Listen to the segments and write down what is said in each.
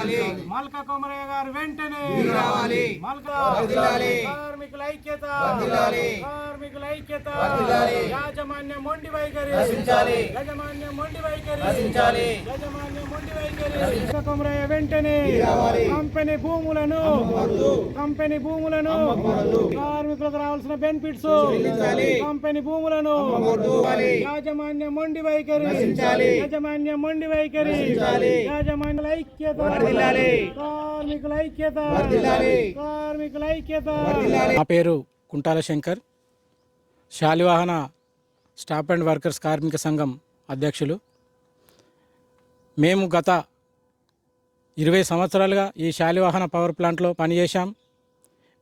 Dale. Malka Komaraiah గారు వెంటనే మల్క కార్మికుల ఐక్యత. కార్మికుల ఐక్యత. యాజమాన్య మొండి వైఖరి. యాజమాన్య మొండి వైఖరి. యాజమాన్య మొండి వైఖరి. కొమరయ్య వెంటనే కంపెనీ భూములను కంపెనీ భూములను కార్మికులకు రావాల్సిన బెనిఫిట్స్ కంపెనీ భూములను యాజమాన్య మొండి వైఖరి. యాజమాన్య మొండి వైఖరి. యాజమాన్యుల ఐక్యత. నా పేరు Kuntala Shankar. Shalivahana staff and workers కార్మిక సంఘం అధ్యక్షులు. మేము గత ఇరవై సంవత్సరాలుగా ఈ శాలివాహన పవర్ ప్లాంట్లో పనిచేశాం.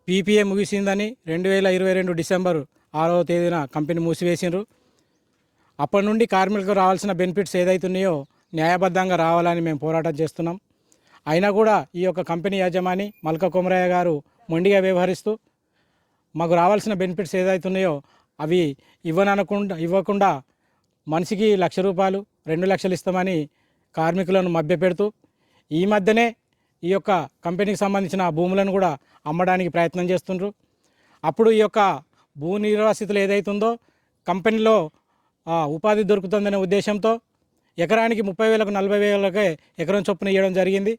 పీపీఏ ముగిసిందని రెండు వేల ఇరవై రెండు డిసెంబర్ ఆరవ తేదీన కంపెనీ మూసివేసిండ్రు. అప్పటి నుండి కార్మికులకు రావాల్సిన బెనిఫిట్స్ ఏదైతున్నాయో న్యాయబద్ధంగా రావాలని మేము పోరాటం చేస్తున్నాం. అయినా కూడా ఈ యొక్క కంపెనీ యజమాని మల్క కొమరయ్య గారు మొండిగా వ్యవహరిస్తూ మాకు రావాల్సిన బెనిఫిట్స్ ఏదైతున్నాయో అవి ఇవ్వననకుండా ఇవ్వకుండా మనిషికి లక్ష రూపాయలు రెండు లక్షలు ఇస్తామని కార్మికులను మభ్యపెడుతూ ఈ మధ్యనే ఈ యొక్క కంపెనీకి సంబంధించిన భూములను కూడా అమ్మడానికి ప్రయత్నం చేస్తుండ్రు. అప్పుడు ఈ యొక్క భూ నిర్వాసితులు ఏదైతుందో కంపెనీలో ఉపాధి దొరుకుతుందనే ఉద్దేశంతో ఎకరానికి ముప్పై వేలకు నలభై వేలకే ఎకరం చొప్పున ఇవ్వడం జరిగింది.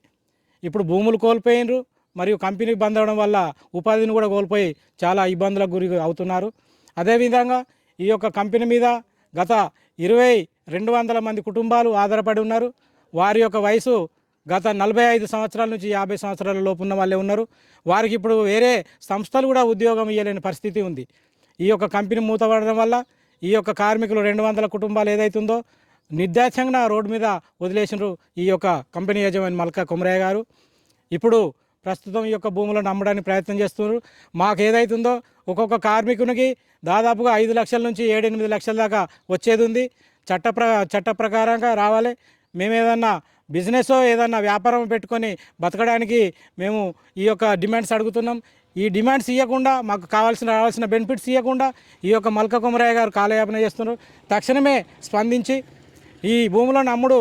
ఇప్పుడు భూములు కోల్పోయినరు మరియు కంపెనీ బంద్ అవడం వల్ల ఉపాధిని కూడా కోల్పోయి చాలా ఇబ్బందులకు గురి అవుతున్నారు. అదేవిధంగా ఈ యొక్క కంపెనీ మీద గత ఇరవై రెండు వందల మంది కుటుంబాలు ఆధారపడి ఉన్నారు. వారి యొక్క వయసు గత నలభై ఐదు సంవత్సరాల నుంచి యాభై సంవత్సరాల లోపు ఉన్న వాళ్ళే ఉన్నారు. వారికి ఇప్పుడు వేరే సంస్థలు కూడా ఉద్యోగం ఇవ్వలేని పరిస్థితి ఉంది. ఈ యొక్క కంపెనీ మూతపడడం వల్ల ఈ యొక్క కార్మికులు రెండు వందల కుటుంబాలు ఏదైతుందో నిర్దాక్ష్యంగా రోడ్డు మీద వదిలేసినారు ఈ యొక్క కంపెనీ యజమాని మల్కా కుమరయ్య గారు. ఇప్పుడు ప్రస్తుతం ఈ యొక్క భూములను అమ్మడానికి ప్రయత్నం చేస్తున్నారు. మాకు ఏదైతుందో ఒక్కొక్క కార్మికునికి దాదాపుగా ఐదు లక్షల నుంచి ఏడెనిమిది లక్షల దాకా వచ్చేది ఉంది. చట్ట ప్ర చట్ట ప్రకారంగా రావాలి. మేము ఏదన్నా బిజినెస్ ఏదన్నా వ్యాపారం పెట్టుకొని బతకడానికి మేము ఈ యొక్క డిమాండ్స్ అడుగుతున్నాం. ఈ డిమాండ్స్ ఇవ్వకుండా మాకు కావాల్సిన రావాల్సిన బెనిఫిట్స్ ఇవ్వకుండా ఈ యొక్క మల్క కుమరయ్య గారు కాలయాపన చేస్తున్నారు. తక్షణమే స్పందించి ఈ భూములను అమ్ముడు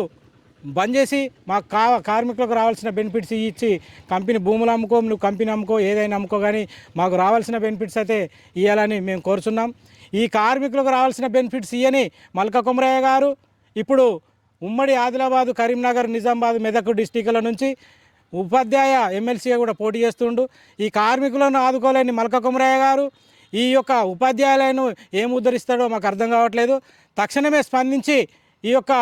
బంద్ చేసి మాకు కా కార్మికులకు రావాల్సిన బెనిఫిట్స్ ఇచ్చి కంపెనీ భూములు అమ్ముకో నువ్వు కంపెనీ అమ్ముకో ఏదైనా అమ్ముకో కానీ మాకు రావాల్సిన బెనిఫిట్స్ అయితే ఇవ్వాలని మేము కోరుచున్నాం. ఈ కార్మికులకు రావాల్సిన బెనిఫిట్స్ ఇవ్వని మల్క కుమరయ్య గారు. ఇప్పుడు ఉమ్మడి ఆదిలాబాదు కరీంనగర్ నిజామాబాద్ మెదక్ డిస్టిక్ల నుంచి ఉపాధ్యాయ ఎమ్మెల్సీగా కూడా పోటీ చేస్తుండు. ఈ కార్మికులను ఆదుకోలేని మల్క కుమరయ్య గారు ఈ యొక్క ఉపాధ్యాయులను ఏం ఉద్ధరిస్తాడో మాకు అర్థం కావట్లేదు. తక్షణమే స్పందించి ఈ యొక్క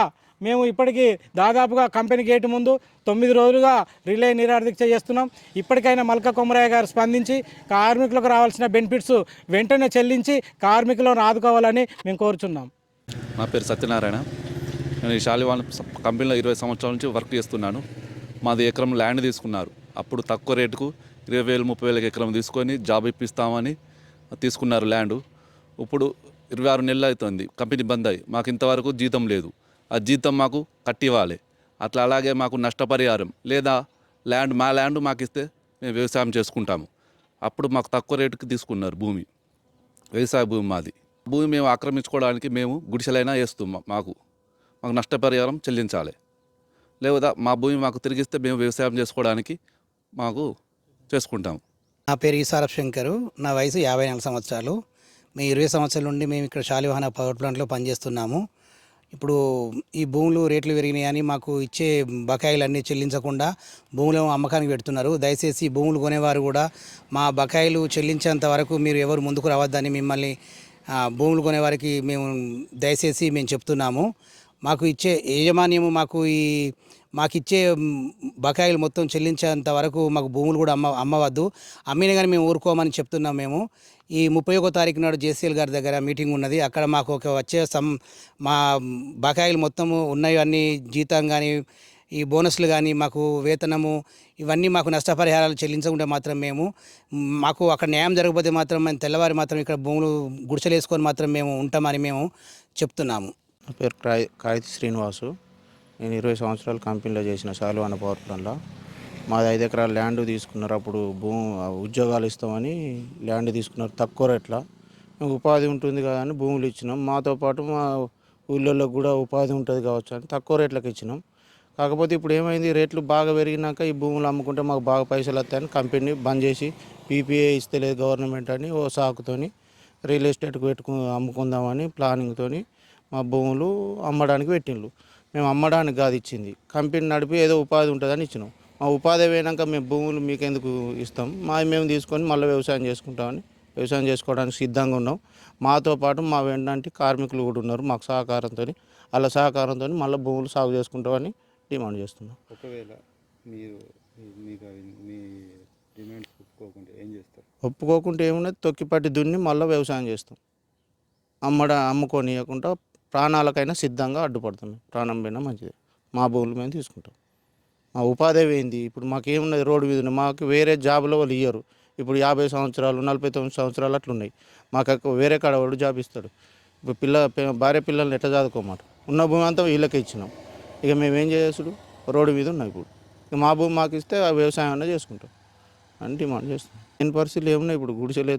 మేము ఇప్పటికీ దాదాపుగా కంపెనీ గేటు ముందు తొమ్మిది రోజులుగా రిలే నిరాదీక్ష చేస్తున్నాం. ఇప్పటికైనా మల్క కొమరయ్య గారు స్పందించి కార్మికులకు రావాల్సిన బెనిఫిట్స్ వెంటనే చెల్లించి కార్మికులను ఆదుకోవాలని మేము కోరుచున్నాం. నా పేరు సత్యనారాయణ. నేను ఈ శాలివాన్ కంపెనీలో ఇరవై సంవత్సరాల నుంచి వర్క్ చేస్తున్నాను. మాది ఎకరం ల్యాండ్ తీసుకున్నారు. అప్పుడు తక్కువ రేటుకు ఇరవై వేలు ముప్పై వేలకు ఎకరం తీసుకొని జాబ్ ఇప్పిస్తామని తీసుకున్నారు ల్యాండ్. ఇప్పుడు ఇరవై ఆరు నెలలు అవుతుంది. కంపెనీ బంద్ అయ్యి. మాకు ఇంతవరకు జీతం లేదు. ఆ జీతం మాకు కట్టివ్వాలి. అట్లా అలాగే మాకు నష్టపరిహారం లేదా ల్యాండ్ మా ల్యాండ్ మాకు ఇస్తే మేము వ్యవసాయం చేసుకుంటాము. అప్పుడు మాకు తక్కువ రేటుకి తీసుకున్నారు భూమి. వ్యవసాయ భూమి మాది. భూమి మేము ఆక్రమించుకోవడానికి మేము గుడిసెలైనా వేస్తాం మాకు. మాకు నష్టపరిహారం చెల్లించాలి. లేదా మా భూమి మాకు తిరిగిస్తే మేము వ్యవసాయం చేసుకోవడానికి మాకు చేసుకుంటాము. నా పేరు ఈసారఫ్ శంకరు. నా వయసు యాభై నాలుగు సంవత్సరాలు. మేము ఇరవై సంవత్సరాల నుండి మేము ఇక్కడ శాలివాహన పవర్ ప్లాంట్లో పనిచేస్తున్నాము. ఇప్పుడు ఈ భూములు రేట్లు పెరిగినాయని మాకు ఇచ్చే బకాయిలన్నీ చెల్లించకుండా భూములు అమ్మకానికి పెడుతున్నారు. దయచేసి భూములు కొనేవారు కూడా మా బకాయిలు చెల్లించేంత వరకు మీరు ఎవరు ముందుకు రావద్దని మిమ్మల్ని భూములు కొనేవారికి మేము దయచేసి మేము చెప్తున్నాము. మాకు ఇచ్చే యాజమాన్యము మాకు ఈ మాకు ఇచ్చే బకాయిలు మొత్తం చెల్లించేంత వరకు మాకు భూములు కూడా అమ్మ అమ్మవద్దు. అమ్మిన కానీ మేము ఊరుకోమని చెప్తున్నాం మేము. ఈ ముప్పై ఒకో తారీఖు నాడు జేసీఎల్ గారి దగ్గర మీటింగ్ ఉన్నది. అక్కడ మాకు ఒక వచ్చే సం మా బకాయిలు మొత్తము ఉన్నాయి. అన్నీ జీతం కానీ ఈ బోనస్లు కానీ మాకు వేతనము ఇవన్నీ మాకు నష్టపరిహారాలు చెల్లించకుంటే మాత్రం మేము మాకు అక్కడ న్యాయం జరగకపోతే మాత్రం మేము తెల్లవారి మాత్రం ఇక్కడ భూములు గుడిసెలేసుకొని మాత్రం మేము ఉంటామని మేము చెప్తున్నాము. నా పేరు కాయ కాయతి శ్రీనివాసు. నేను ఇరవై సంవత్సరాలు కంపెనీలో చేసిన శాలువాన పవర్ ప్లాన్లో మాది ఐదు ఎకరాల ల్యాండ్ తీసుకున్నారు. అప్పుడు భూ ఉద్యోగాలు ఇస్తామని ల్యాండ్ తీసుకున్నారు. తక్కువ రేట్ల. మేము ఉపాధి ఉంటుంది కదా అని భూములు ఇచ్చినాం. మాతో పాటు మా ఊళ్ళల్లో కూడా ఉపాధి ఉంటుంది కావచ్చు అని తక్కువ రేట్లకు ఇచ్చినాం. కాకపోతే ఇప్పుడు ఏమైంది? రేట్లు బాగా పెరిగినాక ఈ భూములు అమ్ముకుంటే మాకు బాగా పైసలు వస్తాయని కంపెనీ బంద్ చేసి పీపీఏ ఇస్తలేదు గవర్నమెంట్ అని ఓ సాకుతోని రియల్ ఎస్టేట్కి పెట్టుకు అమ్ముకుందామని ప్లానింగ్తోని మా భూములు అమ్మడానికి పెట్టిండ్రు మేము అమ్మడానికి కాదు ఇచ్చింది. కంపెనీ నడిపి ఏదో ఉపాధి ఉంటుందని ఇచ్చినాం. మా ఉపాధి అయినాక మేము భూములు మీకు ఎందుకు ఇస్తాం? మా మేము తీసుకొని మళ్ళీ వ్యవసాయం చేసుకుంటామని వ్యవసాయం చేసుకోవడానికి సిద్ధంగా ఉన్నాం. మాతో పాటు మా వెంటంటే కార్మికులు కూడా ఉన్నారు మాకు సహకారంతో వాళ్ళ సహకారంతో మళ్ళీ భూములు సాగు చేసుకుంటామని డిమాండ్ చేస్తున్నాం. ఒకవేళ మీరు మీ- ఒప్పుకోకుండా ఏం చేస్తారు? ఒప్పుకోకుంటే ఏమున్నది తొక్కిపట్టి దున్ని మళ్ళీ వ్యవసాయం చేస్తాం. అమ్మడ అమ్ముకోనియకుండా ప్రాణాలకైనా సిద్ధంగా అడ్డుపడుతున్నాం ప్రాణం పోయినా మంచిది. మా భూములు మేము తీసుకుంటాం. ఉపాధి ఏంది ఇప్పుడు మాకేమున్నది రోడ్డు మీద మాకు వేరే జాబ్లో వాళ్ళు ఇయ్యరు. ఇప్పుడు యాభై సంవత్సరాలు నలభై తొమ్మిది సంవత్సరాలు అట్లున్నాయి. మాకు అక్క- వేరే కాడ వాడు జాబ్ ఇస్తాడు. ఇప్పుడు పిల్ల భార్య పిల్లల్ని ఎట్లా చదువుకోమాట ఉన్న భూమి అంతా వీళ్ళకే ఇచ్చినాం. ఇక మేము ఏం చేసుడు రోడ్డు మీద ఉన్నాయి ఇప్పుడు. ఇక మా భూమి మాకు ఇస్తే ఆ వ్యవసాయం అన్నా చేసుకుంటాం. అని డిమాండ్ చేస్తాం నేను పరిస్థితులు ఏమున్నాయి? ఇప్పుడు గుడిసెలు